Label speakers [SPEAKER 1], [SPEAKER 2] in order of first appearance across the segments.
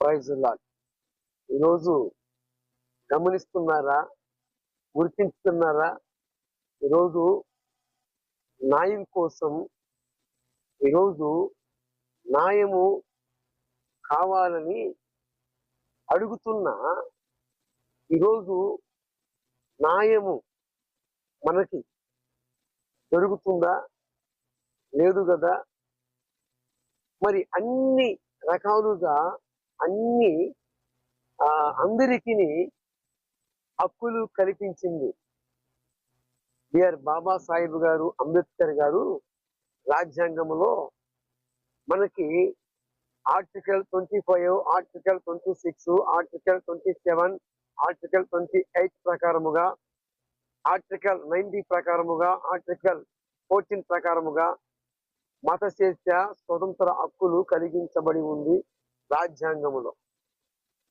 [SPEAKER 1] Praise lord. ఈరోజు గమనిస్తున్నారా? గుర్తించుతున్నారా ఈరోజు న్యాయం కోసం ఈరోజు న్యాయము కావాలని అడుగుతున్న. ఈరోజు న్యాయము మనకి దొరుకుతుందా? లేదు కదా? మరి అన్ని రకాలుగా అన్ని అందరికీ హక్కులు కల్పించింది. బిఆర్ బాబాసాహెబ్ గారు అంబేద్కర్ గారు రాజ్యాంగంలో మనకి article twenty five article twenty six article twenty seven article twenty eight ప్రకారముగా ఆర్టికల్ నైన్టీ ప్రకారముగా ఆర్టికల్ ఫోర్టీన్ ప్రకారముగా మత స్వేచ్ఛ స్వతంత్ర హక్కులు కలిగించబడి ఉంది. రాజ్యాంగములో.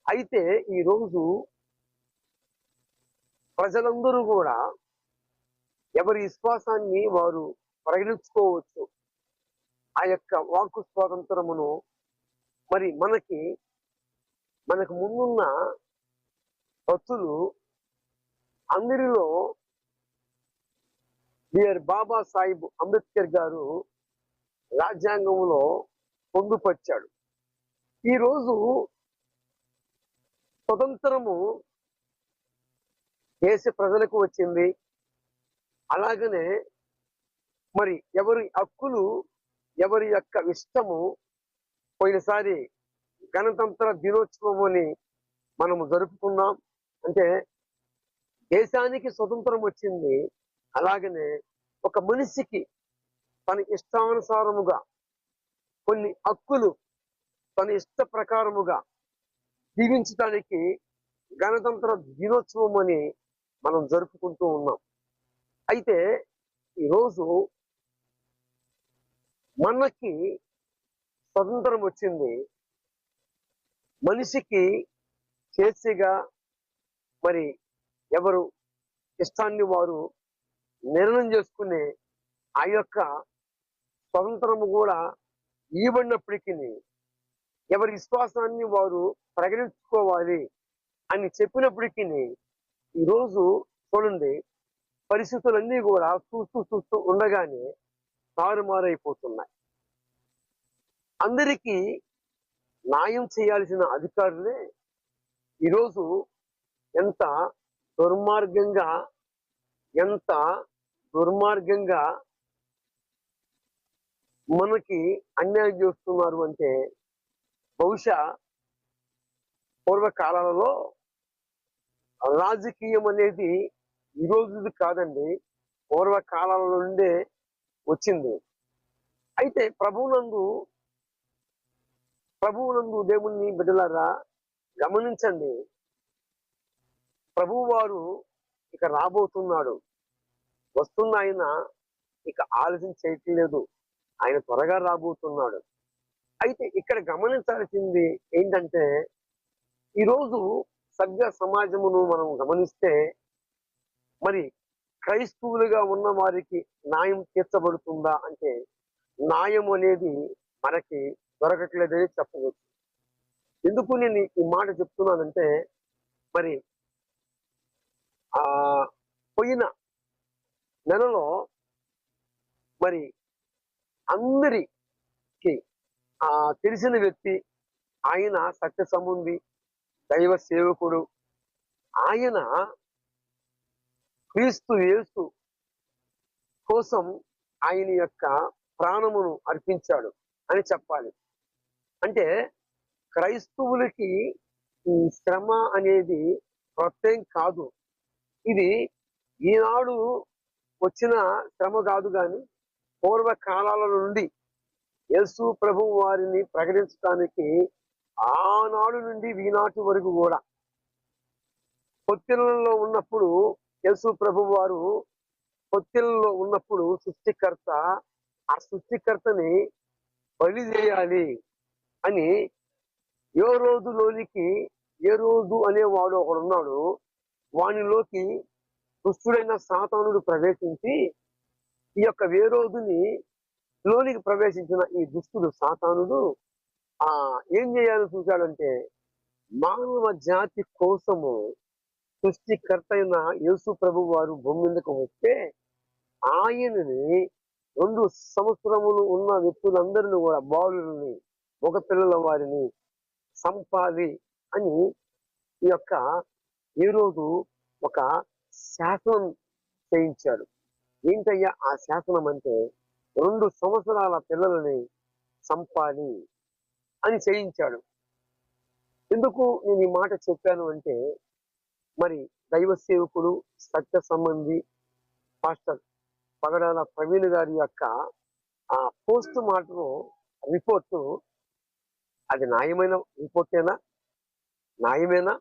[SPEAKER 1] అయితే ఈ రోజు ప్రజలందరూ కూడా ఎవరి విశ్వాసాన్ని వారు ప్రకటించుకోవచ్చు. ఆ యొక్క వాక్కు స్వాతంత్రమును మరి మనకి మనకు ముందున్న భక్తులు అందరిలో బిఆర్ బాబా సాహిబ్ అంబేద్కర్ గారు రాజ్యాంగంలో పొందుపరిచాడు. ఈరోజు స్వతంత్రము దేశ ప్రజలకు వచ్చింది. అలాగనే మరి ఎవరి హక్కులు ఎవరి యొక్క ఇష్టము పోయినసారి గణతంత్ర దినోత్సవం అని మనము జరుపుకున్నాం. అంటే దేశానికి స్వతంత్రం వచ్చింది. అలాగనే ఒక మనిషికి తన ఇష్టానుసారముగా కొన్ని హక్కులు తన ఇష్ట ప్రకారముగా జీవించడానికి గణతంత్ర దినోత్సవం అని మనం జరుపుకుంటూ ఉన్నాం. అయితే ఈరోజు మనకి స్వతంత్రం వచ్చింది. మనిషికి చేసిగా మరి ఎవరు ఇష్టాన్ని వారు నిర్ణయం చేసుకునే ఆ యొక్క స్వతంత్రము కూడా ఇవ్వబడినప్పటికీ ఎవరి విశ్వాసాన్ని వారు ప్రకటించుకోవాలి అని చెప్పినప్పటికీ ఈరోజు చూడండి పరిస్థితులన్నీ కూడా చూస్తూ చూస్తూ ఉండగానే తారుమారైపోతున్నాయి. అందరికీ న్యాయం చేయాల్సిన అధికారులే ఈరోజు ఎంత దుర్మార్గంగా ఎంత దుర్మార్గంగా మనకి అన్యాయం చేస్తున్నారు అంటే బహుశా పూర్వకాలాలలో రాజకీయం అనేది ఈ రోజుది కాదండి పూర్వకాలాల నుండే వచ్చింది. అయితే ప్రభువునందు ప్రభువునందు దేవుణ్ణి బిడ్డలారా గమనించండి. ప్రభువు ఇక రాబోతున్నాడు. వస్తున్న ఆయన ఇక ఆలస్యం చేయట్లేదు. ఆయన త్వరగా రాబోతున్నాడు. అయితే ఇక్కడ గమనించాల్సింది ఏంటంటే ఈరోజు సభ్య సమాజమును మనం గమనిస్తే మరి క్రైస్తవులుగా ఉన్న వారికి న్యాయం తీర్చబడుతుందా అంటే న్యాయం అనేది మనకి దొరకట్లేదని చెప్పవచ్చు. ఎందుకు నేను ఈ మాట చెప్తున్నానంటే మరి ఆ పోయిన నెలలో మరి అందరికి ఆ తెలిసిన వ్యక్తి ఆయన సత్య సంబంధి దైవ సేవకుడు. ఆయన క్రీస్తు యేసు కోసం ఆయన యొక్క ప్రాణమును అర్పించాడు అని చెప్పాలి. అంటే క్రైస్తవులకి ఈ శ్రమ అనేది ప్రత్యేకం కాదు. ఇది ఈనాడు వచ్చిన శ్రమ కాదు కానీ పూర్వకాలాల నుండి యేసు ప్రభు వారిని ప్రకటించడానికి ఆనాడు నుండి ఈనాటి వరకు కూడా పొత్తిళ్ళలో ఉన్నప్పుడు యేసు ప్రభు వారు పొత్తిళ్ళలో ఉన్నప్పుడు సృష్టికర్త ఆ సృష్టికర్తని బలి చేయాలి అని ఏ రోజులోనికి ఏ రోజు అనేవాడు ఒకడు ఉన్నాడు వానిలోకి దుష్టుడైన సాతానుడు ప్రవేశించి ఈ యొక్క వేరోధుని లోనికి ప్రవేశించిన ఈ దుష్టుడు సాతానుడు ఆ ఏం చేయాలని చూశాడంటే మానవ జాతి కోసము సృష్టికర్త అయిన యేసు ప్రభు వారు భూమి వస్తే ఆయనని రెండు సంవత్సరములు ఉన్న వ్యక్తులందరినీ కూడా బాలుని ఒక పిల్లల వారిని సంపాలి అని ఈ యొక్క ఈ రోజు ఒక శాసనం చేయించాడు. ఏంటయ్యా ఆ శాసనం అంటే రెండు సంవత్సరాల పిల్లల్ని చంపాలి అని చేయించాడు. ఎందుకు నేను ఈ మాట చెప్పాను అంటే మరి దైవ సేవకుడు సత్య సంబంధి పాస్టర్ పగడాల ప్రవీణ్ గారి యొక్క ఆ పోస్ట్ మార్టం రిపోర్టు అది న్యాయమైన రిపోర్టేనా? న్యాయమేనా?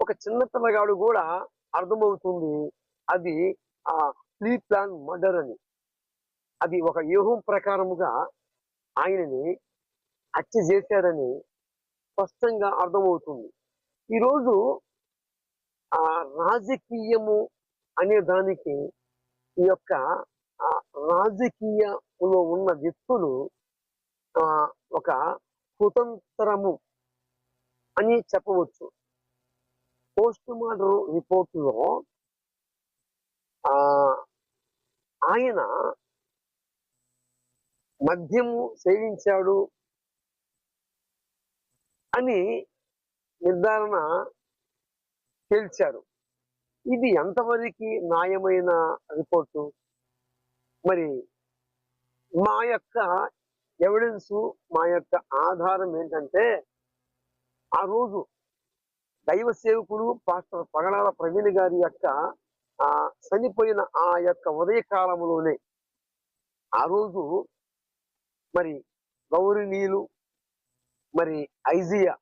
[SPEAKER 1] ఒక చిన్న పిల్లగాడు కూడా అర్థమవుతుంది. అది ఆ ప్రీ ప్లాన్ మర్డర్ అని. అది ఒక వ్యూహం ప్రకారముగా ఆయనని హత్య చేశాడని స్పష్టంగా అర్థమవుతుంది. ఈరోజు ఆ రాజకీయము అనే దానికి ఈ యొక్క రాజకీయంలో ఉన్న వ్యక్తులు ఒక కుతంత్రము అని చెప్పవచ్చు. పోస్ట్ మార్టం రిపోర్టులో ఆ ఆయన మద్యము సేవించాడు అని నిర్ధారణ తేల్చారు. ఇది ఎంతవరకు న్యాయమైన రిపోర్టు? మరి మా యొక్క ఎవిడెన్స్ మా యొక్క ఆధారం ఏంటంటే ఆ రోజు దైవ సేవకుడు పాస్టర్ పగడాల ప్రవీణ్ గారి యొక్క ఆ చనిపోయిన ఆ యొక్క ఉదయకాలంలోనే ఆ రోజు మరి గౌరినీలు మరి ఐజియా